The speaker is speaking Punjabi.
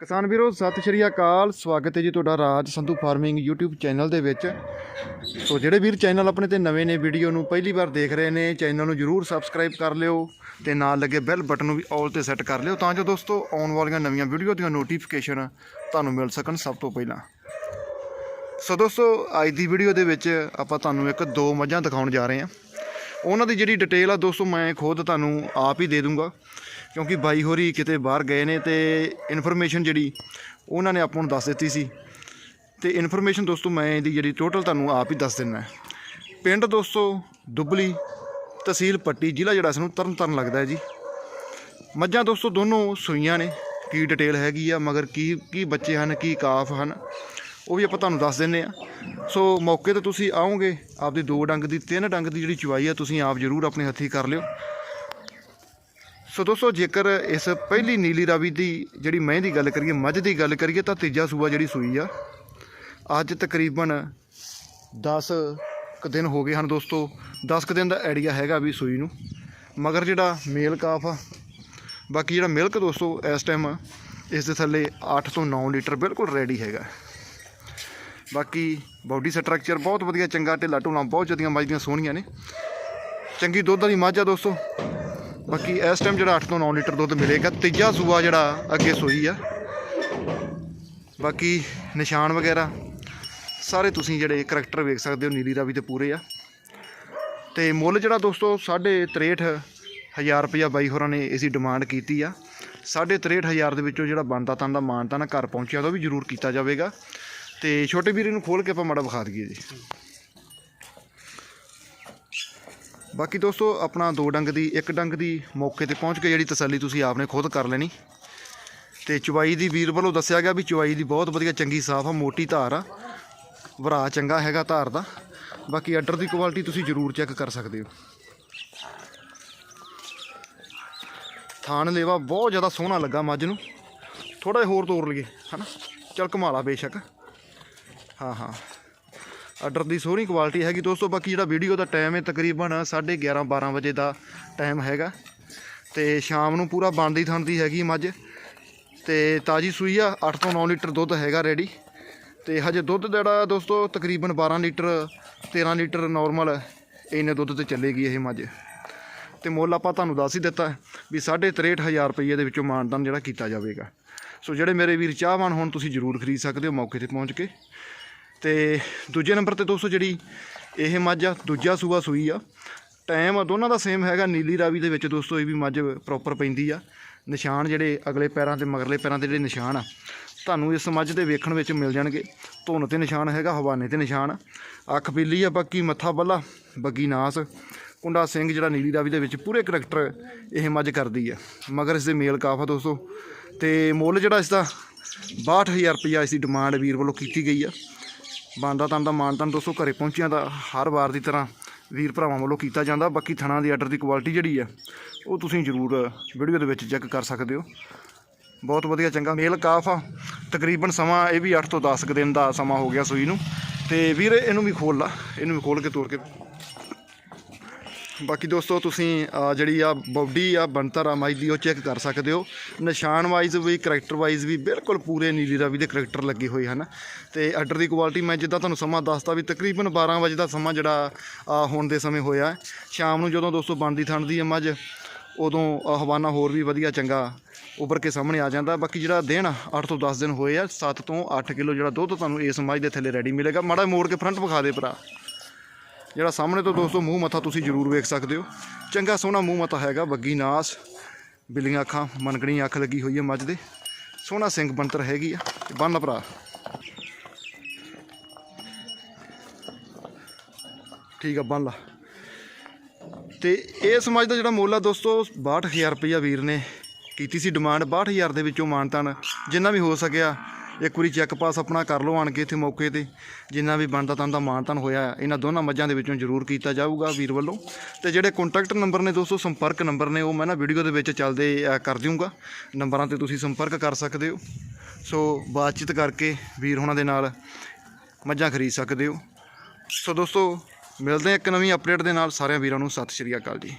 ਕਿਸਾਨ ਵੀਰੋ, ਸਤਿ ਸ਼੍ਰੀ ਅਕਾਲ। ਸਵਾਗਤ ਹੈ ਜੀ ਤੁਹਾਡਾ Raj Sandhu farming YouTube channel ਦੇ ਵਿੱਚ। ਸੋ ਜਿਹੜੇ ਵੀਰ ਚੈਨਲ ਆਪਣੇ ਤੇ ਨਵੇਂ ਨੇ, ਵੀਡੀਓ ਨੂੰ ਪਹਿਲੀ ਵਾਰ ਦੇਖ ਰਹੇ ਨੇ, ਚੈਨਲ ਨੂੰ ਜਰੂਰ ਸਬਸਕ੍ਰਾਈਬ ਕਰ ਲਿਓ ਤੇ ਨਾਲ ਲੱਗੇ ਬੈਲ ਬਟਨ ਨੂੰ ਵੀ ਆਲ ਤੇ ਸੈੱਟ ਕਰ ਲਿਓ ਤਾਂ ਜੋ ਦੋਸਤੋ ਆਉਣ ਵਾਲੀਆਂ ਨਵੀਆਂ ਵੀਡੀਓ ਦੀਆਂ ਨੋਟੀਫਿਕੇਸ਼ਨ ਤੁਹਾਨੂੰ ਮਿਲ ਸਕਣ ਸਭ ਤੋਂ ਪਹਿਲਾਂ। ਸੋ ਦੋਸਤੋ, ਅੱਜ ਦੀ ਵੀਡੀਓ ਦੇ ਵਿੱਚ ਆਪਾਂ ਤੁਹਾਨੂੰ ਇੱਕ ਦੋ ਮੱਝਾਂ ਦਿਖਾਉਣ ਜਾ ਰਹੇ ਹਾਂ। ਉਹਨਾਂ ਦੀ ਜਿਹੜੀ ਡਿਟੇਲ ਆ ਦੋਸਤੋ, ਮੈਂ ਖੁਦ ਤੁਹਾਨੂੰ ਆਪ ਹੀ ਦੇ ਦੂੰਗਾ। ਕਿਉਂਕਿ ਬਾਈ ਹੋਰੀ ਕਿਤੇ ਬਾਹਰ ਗਏ ਨੇ ਤੇ ਇਨਫੋਰਮੇਸ਼ਨ ਜਿਹੜੀ ਉਹਨਾਂ ਨੇ ਆਪਾਂ ਨੂੰ ਦੱਸ ਦਿੱਤੀ ਸੀ। ਤੇ ਇਨਫੋਰਮੇਸ਼ਨ ਦੋਸਤੋ ਮੈਂ ਇਹਦੀ ਜਿਹੜੀ ਟੋਟਲ ਤੁਹਾਨੂੰ ਆਪ ਹੀ ਦੱਸ ਦਿੰਦਾ। ਪਿੰਡ ਦੋਸਤੋ, ਦੁੱਬਲੀ ਤਹਿਸੀਲ ਪੱਟੀ, ਜ਼ਿਲ੍ਹਾ ਜਿਹੜਾ ਸਾਨੂੰ ਤਰਨ ਤਾਰਨ ਲੱਗਦਾ ਹੈ ਜੀ। ਮੱਝਾਂ ਦੋਸਤੋ ਦੋਨੋਂ ਸੂਈਆਂ ਨੇ, ਕੀ ਡਿਟੇਲ ਹੈਗੀ ਆ, ਮਗਰ ਕੀ ਕੀ ਬੱਚੇ ਹਨ, ਕੀ ਕਾਫ ਹਨ, ਉਹ ਵੀ ਆਪਾਂ ਤੁਹਾਨੂੰ ਦੱਸ ਦਿੰਨੇ ਆ ਸੋ ਮੌਕੇ ਤੇ ਤੁਸੀਂ ਆਓਗੇ, ਆਪਦੀ ਦੋ ਡੰਗ ਦੀ, ਤਿੰਨ ਡੰਗ ਦੀ ਜਿਹੜੀ ਚੁਆਈ ਆ, ਤੁਸੀਂ ਆਪ ਜ਼ਰੂਰ ਆਪਣੇ ਹੱਥੀਂ ਕਰ ਲਿਓ। ਸੋ ਦੋਸਤੋ, ਜੇਕਰ ਇਸ ਪਹਿਲੀ ਨੀਲੀ ਰਾਵੀ ਦੀ ਜਿਹੜੀ ਮੈਂ ਦੀ ਗੱਲ ਕਰੀਏ, ਮੱਝ ਦੀ ਗੱਲ ਕਰੀਏ, ਤਾਂ ਤੀਜਾ ਸੂਆ ਜਿਹੜੀ ਸੂਈ ਆ, ਅੱਜ ਤਕਰੀਬਨ 10 ਕੁ ਦਿਨ ਹੋ ਗਏ ਹਨ ਦੋਸਤੋ। 10 ਕੁ ਦਿਨ ਦਾ ਆਈਡੀਆ ਹੈਗਾ ਵੀ ਸੂਈ ਨੂੰ। ਮਗਰ ਜਿਹੜਾ ਮੇਲ ਕਾਫ ਆ, ਬਾਕੀ ਜਿਹੜਾ ਮਿਲਕ ਦੋਸਤੋ, ਇਸ ਟਾਈਮ ਇਸ ਦੇ ਥੱਲੇ 8 ਤੋਂ 9 ਲੀਟਰ ਬਿਲਕੁਲ ਰੈਡੀ ਹੈਗਾ। ਬਾਕੀ ਬਾਡੀ ਸਟਰਕਚਰ ਬਹੁਤ ਵਧੀਆ, ਚੰਗਾ ਢਿੱਲਾ ਢੁਲਾ ਬਹੁਤ ਜਿਆਦੀਆਂ ਮੱਝ ਦੀਆਂ ਸੋਹਣੀਆਂ ਨੇ। ਚੰਗੀ ਦੁੱਧ ਵਾਲੀ ਮੱਝ ਆ ਦੋਸਤੋ। ਬਾਕੀ ਇਸ ਟਾਈਮ ਜਿਹੜਾ 8 ਤੋਂ 9 ਲੀਟਰ ਦੁੱਧ ਮਿਲੇਗਾ, ਤੀਜਾ ਸੂਆ ਜਿਹੜਾ ਅੱਗੇ ਸੋਈ ਆ। ਬਾਕੀ ਨਿਸ਼ਾਨ ਵਗੈਰਾ, ਸਾਰੇ ਤੁਸੀਂ ਜਿਹੜੇ ਕਰੈਕਟਰ ਵੇਖ ਸਕਦੇ ਹੋ, ਨੀਲੀ ਰਾਵੀ ਤੇ ਪੂਰੇ ਆ। ਤੇ ਮੁੱਲ ਜਿਹੜਾ ਦੋਸਤੋ 63 ਹਜ਼ਾਰ ਰੁਪਇਆ ਬਾਈ ਹੋਰਾਂ ਨੇ ਇਸੀ ਡਿਮਾਂਡ ਕੀਤੀ ਆ। 63 ਹਜ਼ਾਰ ਦੇ ਵਿੱਚੋਂ ਜਿਹੜਾ ਬਣਦਾ ਤਾਂ ਦਾ ਮਾਨਤਾ ਨਾ ਘਰ ਪਹੁੰਚਿਆ ਤਾਂ ਉਹ ਵੀ ਜ਼ਰੂਰ ਕੀਤਾ ਜਾਵੇਗਾ। ਤੇ ਛੋਟੇ ਵੀਰੇ ਨੂੰ ਖੋਲ ਕੇ ਆਪਾਂ ਮਾੜਾ ਵਿਖਾ ਦਈਏ ਜੀ। ਬਾਕੀ ਦੋਸਤੋ, ਆਪਣਾ ਦੋ ਡੰਗ ਦੀ, ਇੱਕ ਡੰਗ ਦੀ ਮੌਕੇ ਤੇ ਪਹੁੰਚ ਕੇ ਜਿਹੜੀ ਤਸੱਲੀ ਤੁਸੀਂ ਆਪਨੇ ਖੁਦ ਕਰ ਲੈਣੀ। ਤੇ ਚਵਾਈ ਦੀ ਵੀਰ ਵੱਲੋਂ ਦੱਸਿਆ ਗਿਆ ਵੀ ਚਵਾਈ ਦੀ ਬਹੁਤ ਵਧੀਆ ਚੰਗੀ ਸਾਫ਼ ਆ, ਮੋਟੀ ਧਾਰ ਆ। ਵਰਾ ਚੰਗਾ ਹੈਗਾ ਧਾਰ ਦਾ। ਬਾਕੀ ਆਰਡਰ ਦੀ ਕੁਆਲਿਟੀ ਤੁਸੀਂ ਜ਼ਰੂਰ ਚੈੱਕ ਕਰ ਸਕਦੇ ਹੋ। ਥਾਣ ਲੇਵਾ ਬਹੁਤ ਜ਼ਿਆਦਾ ਸੋਹਣਾ ਲੱਗਾ ਮੱਝ ਨੂੰ। ਥੋੜਾ ਜਿਹਾ ਹੋਰ ਤੋੜ ਲਈਏ, ਹਨਾ? ਚਲ ਕਮਾਲਾ ਬੇਸ਼ੱਕ। ਹਾਂ ਹਾਂ। ਆਰਡਰ ਦੀ ਸੋਹਣੀ ਕੁਆਲਿਟੀ ਹੈਗੀ ਦੋਸਤੋ, ਬਾਕੀ ਜਿਹੜਾ ਵੀਡੀਓ ਦਾ ਟਾਈਮ ਹੈ ਤਕਰੀਬਨ 11:30 12 ਵਜੇ ਦਾ ਟਾਈਮ ਹੈਗਾ। ਤੇ ਸ਼ਾਮ ਨੂੰ ਪੂਰਾ ਬਣਦੀ ਥਣਦੀ ਹੈਗੀ ਮੱਝ। ਤੇ ਤਾਜੀ ਸੂਈ ਆ 8 ਤੋਂ 9 ਲੀਟਰ ਦੁੱਧ ਹੈਗਾ ਰੈਡੀ ਤੇ ਹਜੇ ਦੁੱਧ ਜਿਹੜਾ ਦੋਸਤੋ, ਤਕਰੀਬਨ 12 ਲੀਟਰ 13 ਲੀਟਰ ਨਾਰਮਲ ਇੰਨੇ ਦੁੱਧ ਤੇ ਚੱਲੇਗੀ ਇਹ ਮੱਝ। ਤੇ ਮੁੱਲ ਆਪਾਂ ਤੁਹਾਨੂੰ ਦੱਸ ਹੀ ਦਿੱਤਾ ਵੀ 63500 ਰੁਪਏ ਦੇ ਵਿੱਚੋਂ ਮਾਨਦਾਨ ਜਿਹੜਾ ਕੀਤਾ ਜਾਵੇਗਾ। ਸੋ ਜਿਹੜੇ ਮੇਰੇ ਵੀਰ ਚਾਹਵਾਨ ਹੋਣ, ਤੁਸੀਂ ਜ਼ਰੂਰ ਖਰੀਦ ਸਕਦੇ ਹੋ ਮੌਕੇ ਤੇ ਪਹੁੰਚ ਕੇ। ਤੇ ਦੂਜੇ ਨੰਬਰ ਤੇ ਦੋਸਤੋ ਜਿਹੜੀ ਇਹ ਮੱਝ ਆ, ਦੂਜਾ ਸੂਆ ਸੂਈ ਆ। ਟਾਈਮ ਆ, ਦੋਨਾਂ ਦਾ ਸੇਮ ਹੈਗਾ, ਨੀਲੀ ਰਾਵੀ ਦੇ ਵਿੱਚ ਦੋਸਤੋ ਇਹ ਵੀ ਮੱਝ ਪ੍ਰੋਪਰ ਪੈਂਦੀ ਆ। ਨਿਸ਼ਾਨ ਜਿਹੜੇ ਅਗਲੇ ਪੈਰਾਂ ਤੇ, ਮਗਰਲੇ ਪੈਰਾਂ ਤੇ ਜਿਹੜੇ ਨਿਸ਼ਾਨ ਆ, ਤੁਹਾਨੂੰ ਇਸ ਮੱਝ ਦੇ ਵੇਖਣ ਵਿੱਚ ਮਿਲ ਜਾਣਗੇ। ਧੁੰਨ ਤੇ ਨਿਸ਼ਾਨ ਹੈਗਾ, ਹਵਾਨੇ ਤੇ ਨਿਸ਼ਾਨ। ਅੱਖ ਪੀਲੀ ਆ ਬਾਕੀ ਮੱਥਾ ਬੱਲਾ, ਬੱਗੀ ਨਾਸ। ਕੁੰਡਾ ਸਿੰਘ ਜਿਹੜਾ ਨੀਲੀ ਰਾਵੀ ਦੇ ਵਿੱਚ ਪੂਰੇ ਕਰੈਕਟਰ ਇਹ ਮੱਝ ਕਰਦੀ ਆ। ਮਗਰ ਇਸ ਦੇ ਮੇਲ ਕਾਫ ਆ ਦੋਸਤੋ। ਤੇ ਮੁੱਲ ਜਿਹੜਾ ਇਸ ਦਾ 62000 ਰੁਪਇਆ ਇਸ ਦੀ ਡਿਮਾਂਡ ਵੀਰ ਵੱਲੋਂ ਕੀਤੀ ਗਈ ਆ। ਬਾਂਦਾ ਤਾਂ ਦਾ ਮਾਨਤਨ ਦੋਸਤੋ ਘਰੇ ਪਹੁੰਚਿਆ ਦਾ ਹਰ ਵਾਰ ਦੀ ਤਰ੍ਹਾਂ ਵੀਰ ਭਰਾਵਾਂ ਵੱਲੋਂ ਕੀਤਾ ਜਾਂਦਾ, ਬਾਕੀ ਥਣਾ ਦੀ ਆਰਡਰ ਦੀ ਕੁਆਲਿਟੀ ਜਿਹੜੀ ਆ ਉਹ ਤੁਸੀਂ ਜ਼ਰੂਰ ਵੀਡੀਓ ਦੇ ਵਿੱਚ ਚੈੱਕ ਕਰ ਸਕਦੇ ਹੋ। ਬਹੁਤ ਵਧੀਆ, ਚੰਗਾ। ਮੇਲ ਕਾਫ ਆ, ਤਕਰੀਬਨ ਸਮਾਂ ਇਹ ਵੀ 8 ਤੋਂ 10 ਕੁ ਦਿਨ ਦਾ ਸਮਾਂ ਹੋ ਗਿਆ ਸੂਈ ਨੂੰ। ਤੇ ਵੀਰ, ਇਹਨੂੰ ਵੀ ਖੋਲ ਲਾ, ਇਹਨੂੰ ਵੀ ਖੋਲ ਕੇ ਤੋੜ ਕੇ ਬਾਕੀ ਦੋਸਤੋ ਤੁਸੀਂ ਜਿਹੜੀ ਆ ਬਾਡੀ ਆ ਬਣਤਰ ਆ ਮਾਈ ਦੀ ਉਹ ਚੈੱਕ ਕਰ ਸਕਦੇ ਹੋ। ਨਿਸ਼ਾਨ ਵਾਈਜ਼ ਵੀ ਕਰੈਕਟਰ ਵਾਈਜ਼ ਵੀ ਬਿਲਕੁਲ ਪੂਰੇ ਨੀਲੀ ਰਾਵੀ ਦੇ ਕਰੈਕਟਰ ਲੱਗੇ ਹੋਏ ਹਨ। ਤੇ ਆਰਡਰ ਦੀ ਕੁਆਲਿਟੀ ਮੈਂ ਜਿੱਦਾਂ ਤੁਹਾਨੂੰ ਸਮਾਂ ਦੱਸਤਾ ਵੀ ਤਕਰੀਬਨ 12 ਵਜੇ ਦਾ ਸਮਾਂ ਜਿਹੜਾ ਹੋਣ ਦੇ ਸਮੇਂ ਹੋਇਆ ਸ਼ਾਮ ਨੂੰ ਜਦੋਂ ਦੋਸਤੋ ਬਣਦੀ ਥਣਦੀ ਹੈ ਮੱਝ ਉਦੋਂ ਅ, ਹਵਾਨਾ ਹੋਰ ਵੀ ਵਧੀਆ ਚੰਗਾ ਉੱਭਰ ਕੇ ਸਾਹਮਣੇ ਆ ਜਾਂਦਾ। ਬਾਕੀ ਜਿਹੜਾ ਦਿਨ 8 ਤੋਂ 10 ਦਿਨ ਹੋਏ ਆ 7 ਤੋਂ 8 ਕਿਲੋ ਜਿਹੜਾ ਦੁੱਧ ਤੁਹਾਨੂੰ ਇਸ ਮੱਝ ਦੇ ਥੱਲੇ ਰੈਡੀ ਮਿਲੇਗਾ। ਮਾੜਾ ਮੋੜ ਕੇ ਫਰੰਟ ਵਿਖਾ ਦੇ ਭਰਾ। ਜਿਹੜਾ ਸਾਹਮਣੇ ਤੋਂ ਦੋਸਤੋ ਮੂੰਹ ਮੱਥਾ ਤੁਸੀਂ ਜ਼ਰੂਰ ਵੇਖ ਸਕਦੇ ਹੋ। ਚੰਗਾ ਸੋਹਣਾ ਮੂੰਹ ਮੱਥਾ ਹੈਗਾ ਬੱਗੀ ਨਾਸ, ਬਿੱਲੀਆਂ ਅੱਖਾਂ ਮਨਕਣੀ ਅੱਖ ਲੱਗੀ ਹੋਈ ਹੈ ਮੱਝ ਦੇ। ਸੋਹਣਾ ਸਿੰਘ ਬੰਤਰ ਹੈਗੀ ਆ, ਤੇ ਬੰਨ ਭਰਾ। ਠੀਕ ਆ, ਬੰਨ ਲਾ। ਤੇ ਇਸ ਮੱਝ ਦਾ ਜਿਹੜਾ ਮੁੱਲ ਆ ਦੋਸਤੋ 62000 ਰੁਪਇਆ ਵੀਰ ਨੇ ਕੀਤੀ ਸੀ ਡਿਮਾਂਡ 62000 ਦੇ ਵਿੱਚੋਂ ਮਾਨਤਾਨ ਜਿੰਨਾ ਵੀ ਹੋ ਸਕਿਆ, ਇੱਕ ਵਾਰੀ ਚੈੱਕ ਪਾਸ ਆਪਣਾ ਕਰ ਲਓ ਆਣ ਕੇ ਇੱਥੇ ਮੌਕੇ ਤੇ। ਜਿੰਨਾ ਵੀ ਬਣਦਾ ਤਾਂ ਦਾ ਮਾਨਤਾਨ ਹੋਇਆ, ਇਹਨਾਂ ਦੋਨਾਂ ਮੱਝਾਂ ਦੇ ਵਿੱਚੋਂ ਜ਼ਰੂਰ ਕੀਤਾ ਜਾਊਗਾ ਵੀਰ ਵੱਲੋਂ। ਤੇ ਜਿਹੜੇ ਕੰਟੈਕਟ ਨੰਬਰ ਨੇ ਦੋਸਤੋ, ਸੰਪਰਕ ਨੰਬਰ ਨੇ, ਉਹ ਮੈਂ ਨਾ ਵੀਡੀਓ ਦੇ ਵਿੱਚ ਚੱਲਦੇ ਕਰ ਦਿਊਂਗਾ। ਨੰਬਰਾਂ ਤੇ ਤੁਸੀਂ ਸੰਪਰਕ ਕਰ ਸਕਦੇ ਹੋ। ਸੋ ਬਾਤਚੀਤ ਕਰਕੇ ਵੀਰ ਹੋਣਾ ਦੇ ਨਾਲ ਮੱਝਾਂ ਖਰੀਦ ਸਕਦੇ ਹੋ। ਸੋ ਦੋਸਤੋ, ਮਿਲਦੇ ਹਾਂ ਇੱਕ ਨਵੀਂ ਅਪਡੇਟ ਦੇ ਨਾਲ। ਸਾਰਿਆਂ ਵੀਰਾਂ ਨੂੰ ਸਤਿ ਸ਼੍ਰੀ ਅਕਾਲ ਜੀ।